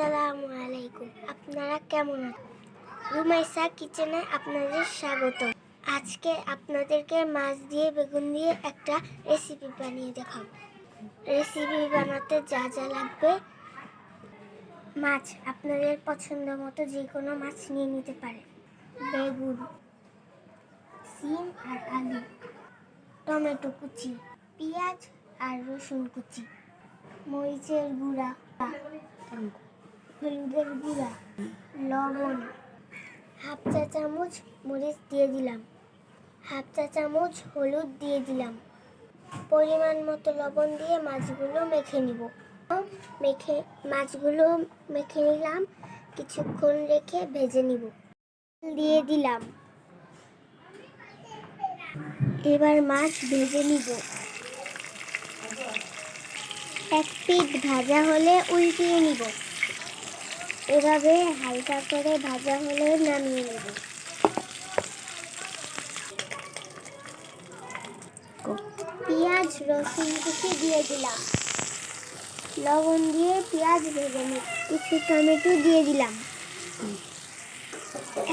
আসসালামু আলাইকুম। আপনারা কেমন আছেন? রুমাইসা কিচেনে আপনাদের স্বাগত। আজকে আপনাদেরকে মাছ দিয়ে, বেগুন দিয়ে একটা রেসিপি বানিয়ে দেখাবো। রেসিপি বানাতে যা যা লাগবে, মাছ আপনাদের পছন্দ মতো যে কোনো মাছ নিয়ে নিতে পারেন। বেগুন, সিম আর আলু, টমেটো কুচি, পেঁয়াজ আর রসুন কুচি, মরিচের গুঁড়া হলুদের গুঁড়া, লবণ, হাফ চা চামচ মরিচ দিয়ে দিলাম। হাফ চা চামচ হলুদ দিয়ে দিলাম। পরিমাণ মতো লবণ দিয়ে মাছগুলো মেখে নিব। মেখে, মাছগুলো মেখে নিলাম। কিছুক্ষণ রেখে ভেজে নিব। দিয়ে দিলাম। এবার মাছ ভেজে নিব। এক পিঠ ভাজা হলে উল্টিয়ে নিব। এভাবে হালকা করে ভাজা হলে নামিয়ে নেব। পেঁয়াজ, রসুন কুচি দিয়ে দিলাম। লবণ দিয়ে পেঁয়াজ ভেজে নিব কিছু টমেটো দিয়ে দিলাম।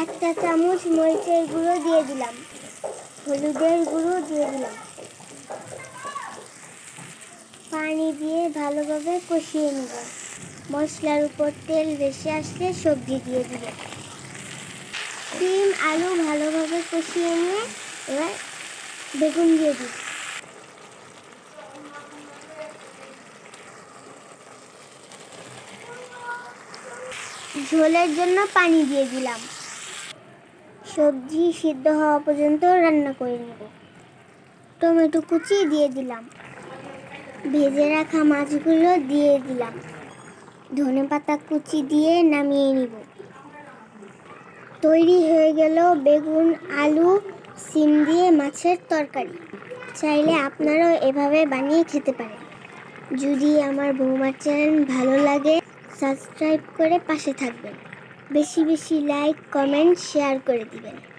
একটা চামচ মরিচের গুঁড়ো দিয়ে দিলাম। হলুদের গুঁড়ো দিয়ে দিলাম। পানি দিয়ে ভালোভাবে কষিয়ে নেব। মশলার উপর তেল বেশি আসলে সবজি দিয়ে দিব। ডিম আলু ভালোভাবে কষিয়ে নিয়ে এবার বেগুন দিয়ে দিব। ঝোলের জন্য পানি দিয়ে দিলাম। সবজি সিদ্ধ হওয়া পর্যন্ত রান্না করে নেব। টমেটো কুচি দিয়ে দিলাম। ভেজে রাখা মাছগুলো দিয়ে দিলাম। ধনে পাতা কুচি দিয়ে নামিয়ে নিব। তৈরি হয়ে গেল বেগুন, আলু, সিম দিয়ে মাছের তরকারি। চাইলে আপনারাও এভাবে বানিয়ে খেতে পারেন। যদি আমার বৌমার চ্যানেল ভালো লাগে, সাবস্ক্রাইব করে পাশে থাকবেন। বেশি বেশি লাইক, কমেন্ট, শেয়ার করে দিবেন।